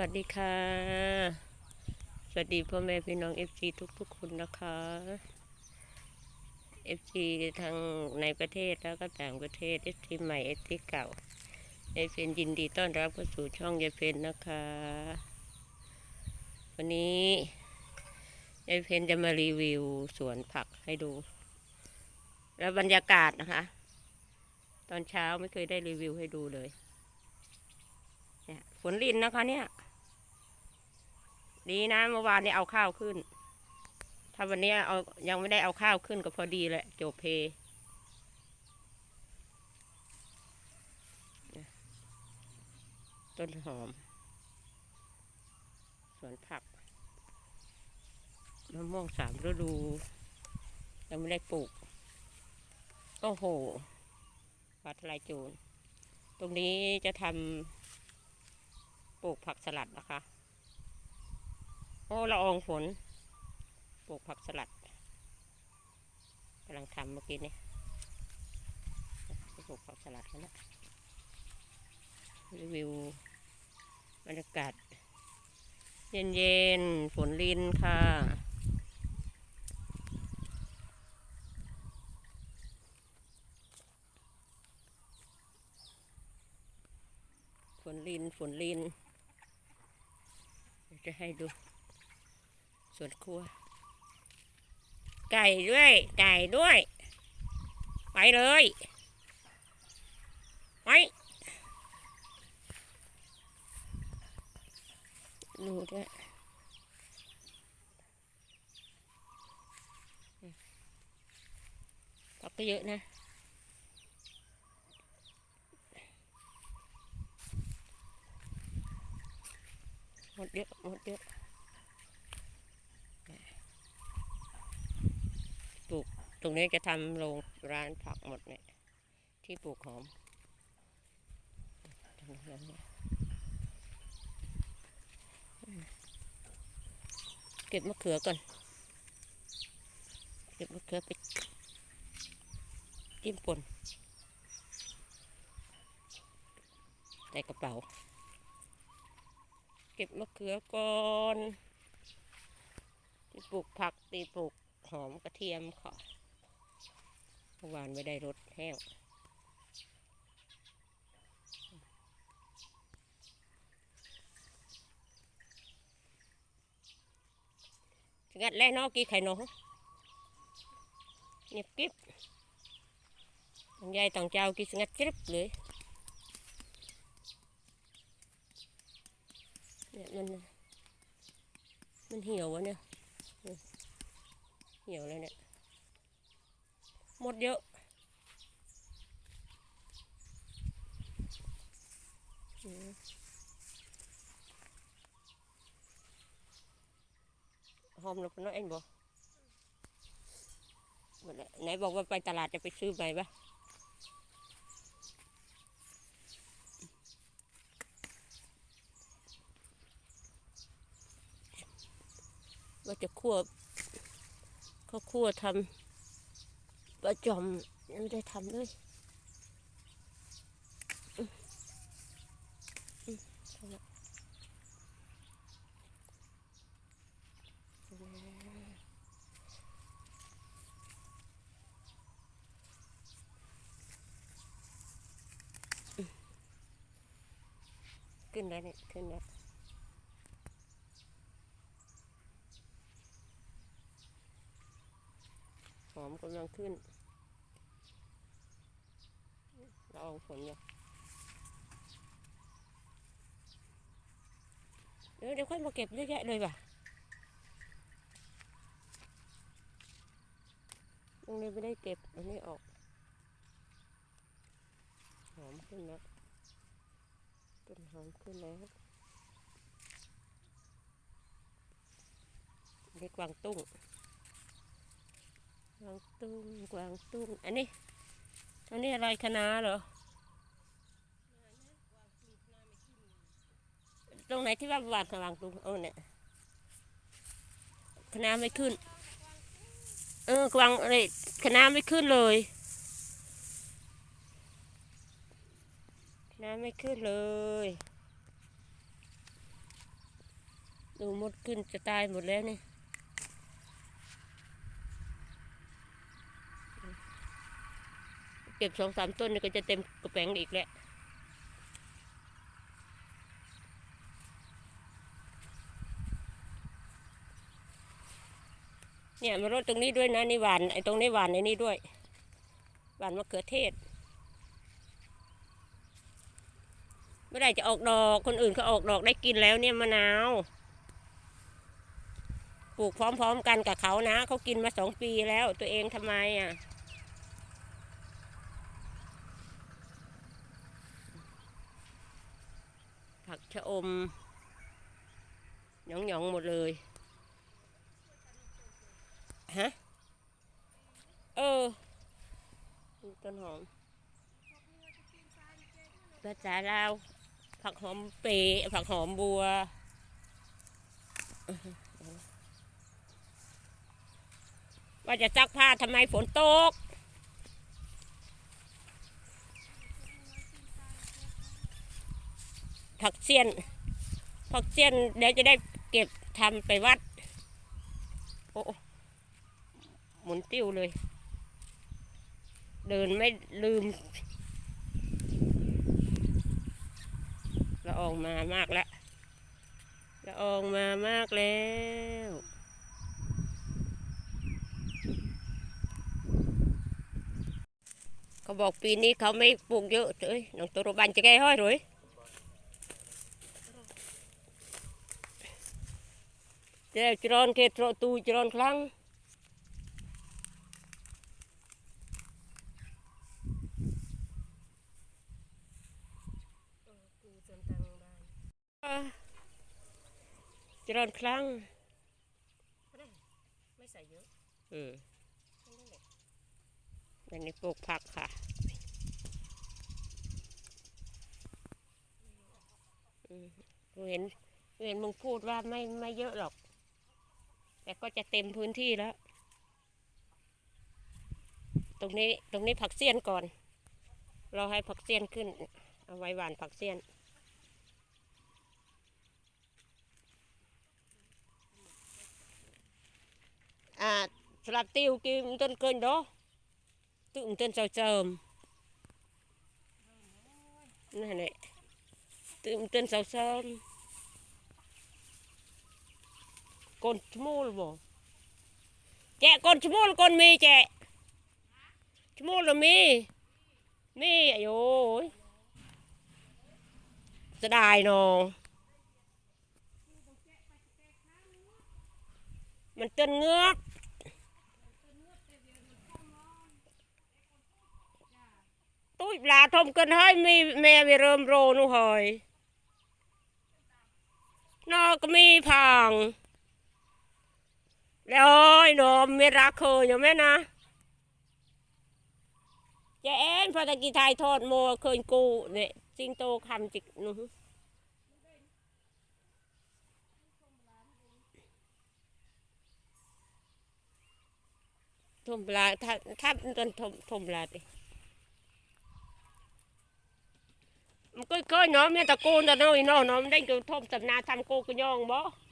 วัสดีค่ะ สวัสดีพ่อแม่พี่น้องเอฟซีทุกๆคนนะคะเอฟซีทั้งในประเทศแล้วก็ต่างประเทศเอฟซีใหม่เอฟซีเก่ายายเพนยินดีต้อนรับเข้าสู่ช่องยายเพนนะคะ วันนี้ยายเพนจะมารีวิวสวนผักให้ดู แล้วบรรยากาศนะคะ ตอนเช้าไม่เคยได้รีวิวให้ดูเลยเนี่ยฝนลินนะคะเนี่ย ดีนะเมื่อวานนี้เอาข้าวขึ้น ถ้าวันนี้เอายังไม่ได้เอาข้าวขึ้นก็พอดีแหละจบเพเนี่ยต้นหอม สวนผักมะม่วงสามฤดู ยังไม่ได้ปลูก โอ้โหปลาทลายโจร ตรงนี้จะทำปลูกผักสลัดนะคะ โอ้ละอองฝน ปลูกผักสลัดกำลังทำเมื่อกี้นี่ปลูกผักสลัดแล้วนะรีวิวบรรยากาศเย็นๆ ฝนลินค่ะฝนลินฝนลินจะให้ดู สวนครัว ไก่ด้วย ไก่ด้วย ไปเลยไปดูด้วยผักก็เยอะนะหมดเยอะหมดเยอะปลูก ตรงนี้จะทำโรงร้านผักหมดเนี่ยที่ปลูกหอมเก็บมะเขือก่อน เก็บมะเขือไปจิ้มป่นใส่กระเป๋า เก็บมะเขือก่อนที่ปลูกผักตีปลูกหอมกระเทียมค่ะ มื่อวานไม่ได้รดแห้งงัดแล้วนอกกี่ไข่นกเงียบกริบงยายต่างเจ้ากี่สงัดกริบเลยเนี่ยมันมันเหี่ยววะเนี่ยอืมเหี่ยวแล้วเนี่ย มดเยอะหอมแล้วคุณน้อยเองบอกไหนบอกว่าไปตลาดจะไปซื้อไปปะว่าจะคั่วเขาคั่วทำ ปลาจอมยังได้ทำเลยขึ้นแล้วเนี่ยขึ้นแล้วหอมกำลังขึ้นเราเอาฝนอยู่เดี๋ยวเดี๋ยวค่อยมาเก็บเยอะแยะเลยว่ะตรงนี้ไม่ได้เก็บอันนี้ออก หอมขึ้นแล้วต้นหอมขึ้นแล้วเล็กวางตุ้ง กวางตุ้ง กวางตุ้ง อันนี้อันนี้อะไรคะน้าเหรอ ตรงไหนที่ว่าหวานกวางตุ้งเออเนี่ยคะน้าไม่ขึ้น เออกวางอะไรคะน้าไม่ขึ้นเลยคะน้าไม่ขึ้นเลย ดูมดขึ้นจะตายหมดแล้วนี่เก็บสองสามต้นนี่ก็จะเต็มกระแปงอีกแล้ว เนี่ยมารดตรงนี้ด้วยนะนี่หวานไอ้ตรงนี้หวานไอ้นี่ด้วยหวานมะเขือเทศเมื่อไหร่จะออกดอกคนอื่นเขาออกดอกได้กินแล้วเนี่ยมะนาวปลูกพร้อมๆกันกับเขานะเขากินมาสองปีแล้วตัวเองทำไมอะผักชะอมหยองๆหมดเลย ฮะ เออต้นหอมภาษาลาวผักหอมเปรย์ผักหอมบัว ว่าจะซักผ้าทำไมฝนตก ผักเสี้ยน ผักเสี้ยนเดี๋ยวจะได้เก็บทำไปวัด โอ้ หมุนติ้วเลย เดินไม่ลืมละอองมามากแล้วละอองมามากแล้วเขาบอกปีนี้เขาไม่ปลูกเยอะเอ้ยน้องตัวรบันจะแก้ห้อยหรือเจ้าจรอนเคโตรตูจรอนครั้ง อะ เจริญครั้งไม่ใส่เยอะอืมอันนี้ปลูกผักค่ะอืมกูเห็นกูเห็นมึงพูดว่าไม่ไม่เยอะหรอก แต่ก็จะเต็มพื้นที่แล้ว ตรงนี้ตรงนี้ผักเสี้ยนก่อน เราให้ผักเสี้ยนขึ้น เอาไว้หวานผักเสี้ยน สลับติวกิมต้นเกินดอตุ่มต้นเจ้เจิมนั่นแหละตุ่มต้นเจ้าเจิมกนชมูลบ่แจกนชมูลกนมีแจกชมูลมีมีอายุจะได้เนาะมันต้นเงือกตุ้ยป ลาทมกันให้มีแม่ไปเริ่มโรนูหอยนอกก็มีพังแล้วโอ้นอมเมรักเคยอยู่ไหมนะเจเอ็นพอตะกี้ไทยทอดโมเคยกูเนี่ยสิงโตคำจิกนูทมปลาถ้าถ้าต้นทมทมปลาดิ គេឃើញណោះមានតែកូនតែនៅឯនោះណោះមិនដឹងគេធំសំណាធ្វើគោកញ្ញងមក